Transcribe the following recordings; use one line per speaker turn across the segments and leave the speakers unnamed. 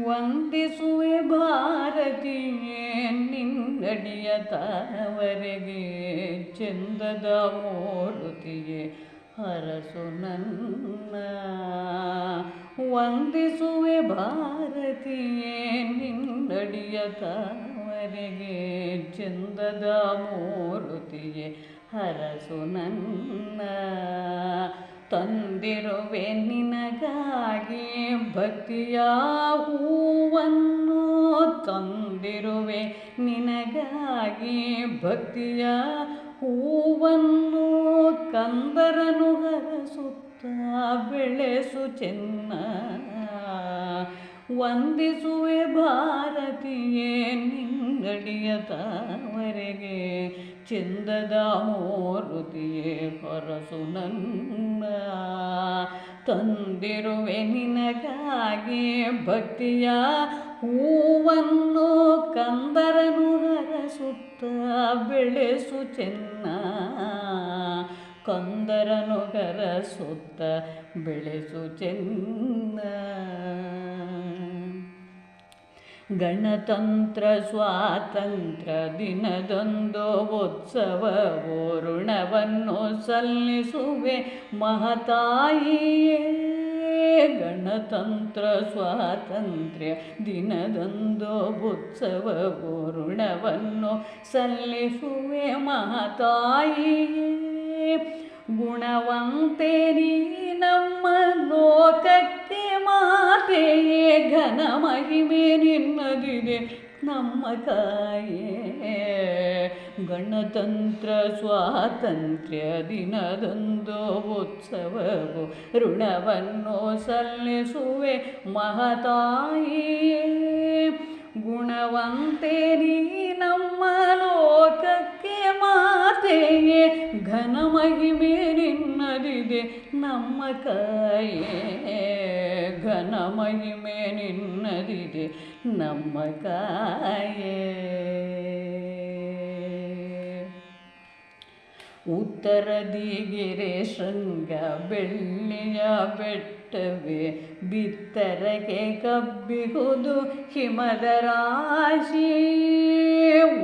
ವಂದಿಸುವೆ ಭಾರತೀಯೇ, ನಿನ್ನಡಿಯ ತಾವರೆಗೆ ಚಂದದ ಮೂರುತಿಯೇ ಹರಸು ನನ್ನ. ವಂದಿಸುವೆ ಭಾರತೀಯೇ, ನಿನ್ನಡಿಯ ತಾವರೆಗೆ ಚಂದದ ಮೂರುತಿಯೇ ಹರಸು ನನ್ನ. ತಂದಿರುವೆ ನಿನಗಾಗಿ ಭಕ್ತಿಯ ಹೂವನ್ನು ತಂದಿರುವೆ ನಿನಗಾಗಿ ಭಕ್ತಿಯ ಹೂವನ್ನು ಕಂದರನು ಹರಸುತ್ತ ಬೆಳೆಸು ಚೆನ್ನ ವಂದಿಸುವೆ ಭಾರತೀಯೇ ನಿನ್ನಡಿಯ ತಾವರೆಗೆ, ಚಂದದ ಮೂರುತಿಯೇ ಹೊರಸು ನನ್ನ. ತಂದಿರುವೆ ನಿನಗಾಗಿ ಭಕ್ತಿಯ ಹೂವನ್ನು ಕಂದರನು ಹರಸುತ್ತ ಬೆಳೆಸು ಚೆನ್ನ. ಕಂದರನು ಹರಸುತ್ತ ಬೆಳೆಸು ಚೆನ್ನ. ಗಣತಂತ್ರ ಸ್ವಾತಂತ್ರ್ಯ ದಿನದೊಂದು ಉತ್ಸವವು ಋಣವನ್ನು ಸಲ್ಲಿಸುವೆ. ಮಹತಾಯಿಯೇ, ಗಣತಂತ್ರ ಸ್ವಾತಂತ್ರ್ಯ ದಿನದೊಂದು ಉತ್ಸವವು ಋಣವನ್ನು ಸಲ್ಲಿಸುವೆ. ಮಹತಾಯಿಯೇ, ಗುಣವಂತೆ, ನೀ ನಮ್ಮ ಲೋಕಕ್ಕೆ ಮಾತೆಯೇ. ಘನ ಮಹಿಮೆ ನಿನ್ನದಿದೆ. ನಮ್ಮ ಕಾಯೇ ಗಣತಂತ್ರ ಸ್ವಾತಂತ್ರ್ಯ ದಿನದಂದು ಉತ್ಸವವು ಋಣವನ್ನು ಸಲ್ಲಿಸುವೆ. ಮಹತಾಯಿಯೇ ಗುಣವಂತೆ ನೀ ನಮ್ಮ ಲೋಕಕ್ಕೆ ಮಾತೆಯೇ. ಘನ ಮಹಿಮೆ ನಿನ್ನದಿದೆ. ನಮ್ಮ ಕಾಯೇ ಘನ ಮಹಿಮೆ ನಿನ್ನದಿದೆ ನಮ್ಮ ಕಾಯೇ. ಉತ್ತರ ದಿಗಿರೆ ಶೃಂಗ ಬೆಳ್ಳಿಯ ಬೆಟ್ಟವೇ ಬಿತ್ತರಗೆ ಕಬ್ಬಿಗುದು ಹಿಮದ ರಾಶಿ.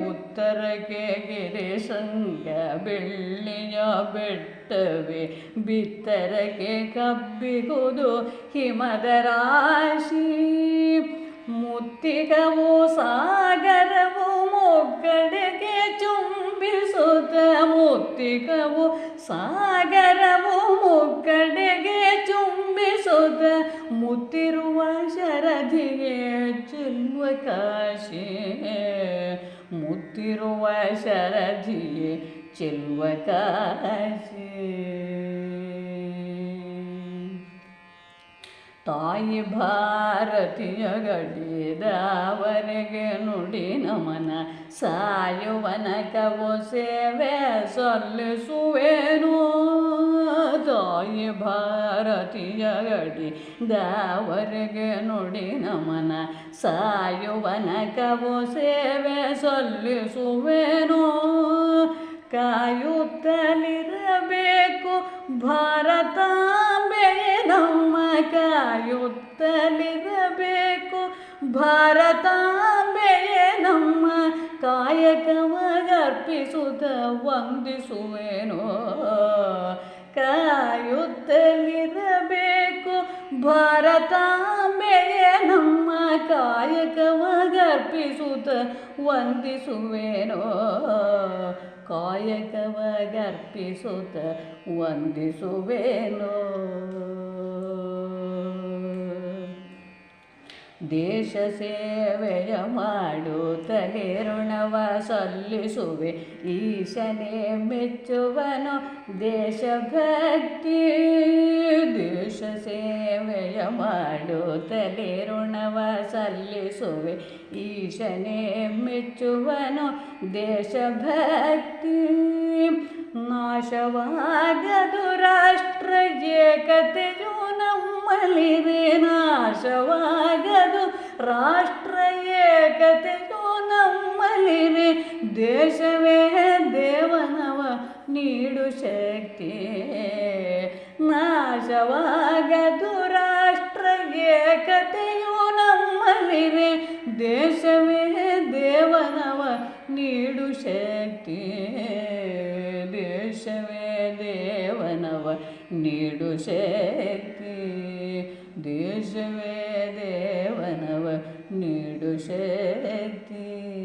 ಉತ್ತರಕ್ಕೆ ಗಿರಿಶಂಗ ಶೃಂಗ ಬೆಳ್ಳಿಯ ಬೆಟ್ಟವೇ, ಬಿತ್ತರಕ್ಕೆ ಕಬ್ಬಿಗುದು ಹಿಮದ ರಾಶಿ. ಮುತ್ತಿಗವು ಸಾಗರವು ಮೊಗ್ಗಡೆಗೆ ಚುಂಬಿಸುತ್ತ, ಮುತ್ತಿಗವು ಸಾಗರವು ಮೊಗ್ಗಡೆಗೆ ಚುಂಬಿಸುತ್ತ, ಮುತ್ತಿರುವ ಶರಧಿಗೆ ಚೆಲ್ಲುವ ಕಾಶಿ. ಮುತ್ತಿರುವ ಶರಧಿಯೇ ಚೆಲ್ಲುವ ಕಾಶಿ. ತಾಯಿ ಭಾರತೀಯ ಗಡಿದವರೆಗೆ ನುಡಿ ನಮನ ಸಾಯುವನ ಕವು ಸೇವೆ ಸಲ್ಲಿಸುವೇನು. ತಾಯಿ ಭಾರತೀಯ ಗಡಿ ದಾವರೆಗೆ ನುಡಿ ನಮನ ಸಾಯುವನ ಕವು ಸೇವೆ ಸಲ್ಲಿಸುವೆನು. ಕಾಯುತ್ತಲಿರಬೇಕು ಮೇ ನಮ್ಮ ಕಾಯುತ್ತಲಿರಬೇಕು ಭಾರತಾಂಬೆಯೇ ನಮ್ಮ ಕಾಯಕವಗರ್ಪಿಸುತ್ತ ವಂದಿಸುವೇನೋ. ಭಾರತಾಂಬೆಯೇ ನಮ್ಮ ಕಾಯಕವ ಗರ್ಪಿಸುತ್ತ ವಂದಿಸುವೆನೋ ವಂದಿಸುವೇನೋ? ಕಾಯಕವಗರ್ಪಿಸುತ್ತ ವಂದಿಸುವೇನೋ? ದೇಶ ಸೇವೆಯ ಮಾಡುತ್ತಲೇ ಋಣವ ಸಲ್ಲಿಸುವೆ, ಈಶನೇ ಮೆಚ್ಚುವನು? ದೇಶಭಕ್ತಿ ಮಾಡುತ್ತಲೇ ಋಣವ ಸಲ್ಲಿಸುವೆ. ಈಶನೇ ಮೆಚ್ಚುವನು ದೇಶಭಕ್ತಿ. ನಾಶವಾಗದು ರಾಷ್ಟ್ರ ಏಕತೆಯು ನಮ್ಮಲ್ಲಿದೆ ನಾಶವಾಗದು ರಾಷ್ಟ್ರ ಏಕತೆಯು ನಮ್ಮಲ್ಲಿದೆ ದೇಶವೇ, ದೇವನವ, ನೀಡು ಶಕ್ತಿ. ನಾಶವಾಗದು ದೇಶವೇ ದೇವನವ ನೀಡು ಶಕ್ತಿ. ದೇಶವೇ ದೇವನವ ನೀಡು ಶಕ್ತಿ. ದೇಶವೇ ದೇವನವ ನೀಡು ಶಕ್ತಿ.